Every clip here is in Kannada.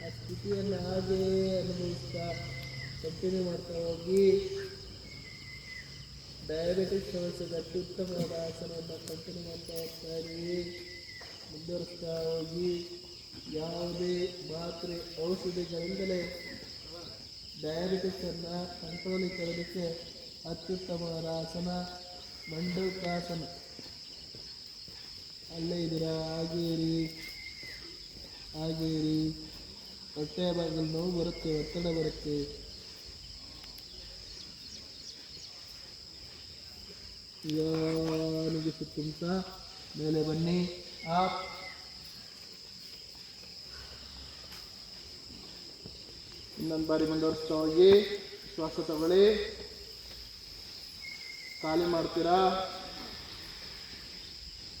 ಆ ಸ್ಥಿತಿಯನ್ನು ಹಾಗೆಯೇ ಅನುಭವಿಸ್ತಾ ಕಂಟಿನ್ಯೂ ಮಾಡ್ತಾ ಹೋಗಿ ಡಯಾಬಿಟಿಕ್ ಸಮಸ್ಯೆಗೆ ಅತ್ಯುತ್ತಮವಾದ ಆಸನವನ್ನು ಕಂಟಿನ್ಯೂ ಮಾಡ್ತಾ ಹೋಗ್ತಾ ಇದ್ದೀವಿ ಮುಂದುವರಿಸ್ತಾ ಹೋಗಿ. ಯಾವುದೇ ಮಾತ್ರೆ ಔಷಧಿಗಳಿಂದಲೇ ಡಯಾಬಿಟಿಸನ್ನು ಕಂಟ್ರೋಲಿಗೆ ತರೋದಕ್ಕೆ ಅತ್ಯುತ್ತಮವಾದ ಆಸನ ಮಂಡೂಕಾಸನ ಅಲ್ಲೇ ಇದ್ದೀರಾ? ಹಾಗೇರಿ ಇರಿ. ಇರಿ ಭಾಗದಲ್ಲಿ ನೋವು ಬರುತ್ತೆ, ಒತ್ತಡ ಬರುತ್ತೆ. ಸುತ್ತುಂಟ ಮೇಲೆ ಬನ್ನಿ. ಆಪ್ ಇನ್ನೊಂದು ಬಾರಿ ಮುಂದುವರಿಸ್ತಾ ಹೋಗಿ ಶ್ವಾಸ ತಗೊಳ್ಳಿ. ಖಾಲಿ ಮಾಡ್ತೀರಾ?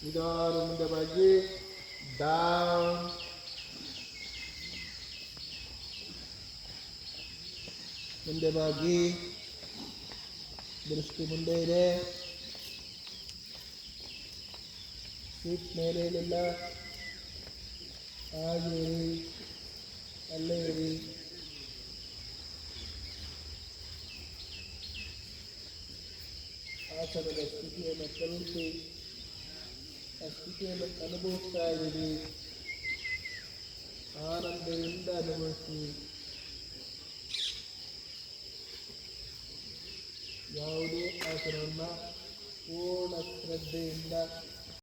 ನಿಧಾನ ಮುಂದೆ ಬಾಗಿ. ಡೌನ್ ಮುಂದೆ ಬಾಗಿ. ದೃಷ್ಟಿ ಮುಂದೆ ಇದೆ. ಸೀಟ್ ಮೇಲೆ ಇಲ್ಲ ಹಾಗೆ ಇರಿ. ಅಲ್ಲೇ ಇರಿ. ಆಸನದ ಸ್ಥಿತಿಯನ್ನು ತಲುಪಿ, ಆ ಸ್ಥಿತಿಯನ್ನು ಅನುಭವಿಸ್ತಾ ಇದ್ದೀರಿ ಆನಂದದಿಂದ ಅನುಭವಿಸಿ ಯಾವುದೇ ಆಸನವನ್ನು ಪೂರ್ಣ ಶ್ರದ್ಧೆಯಿಂದ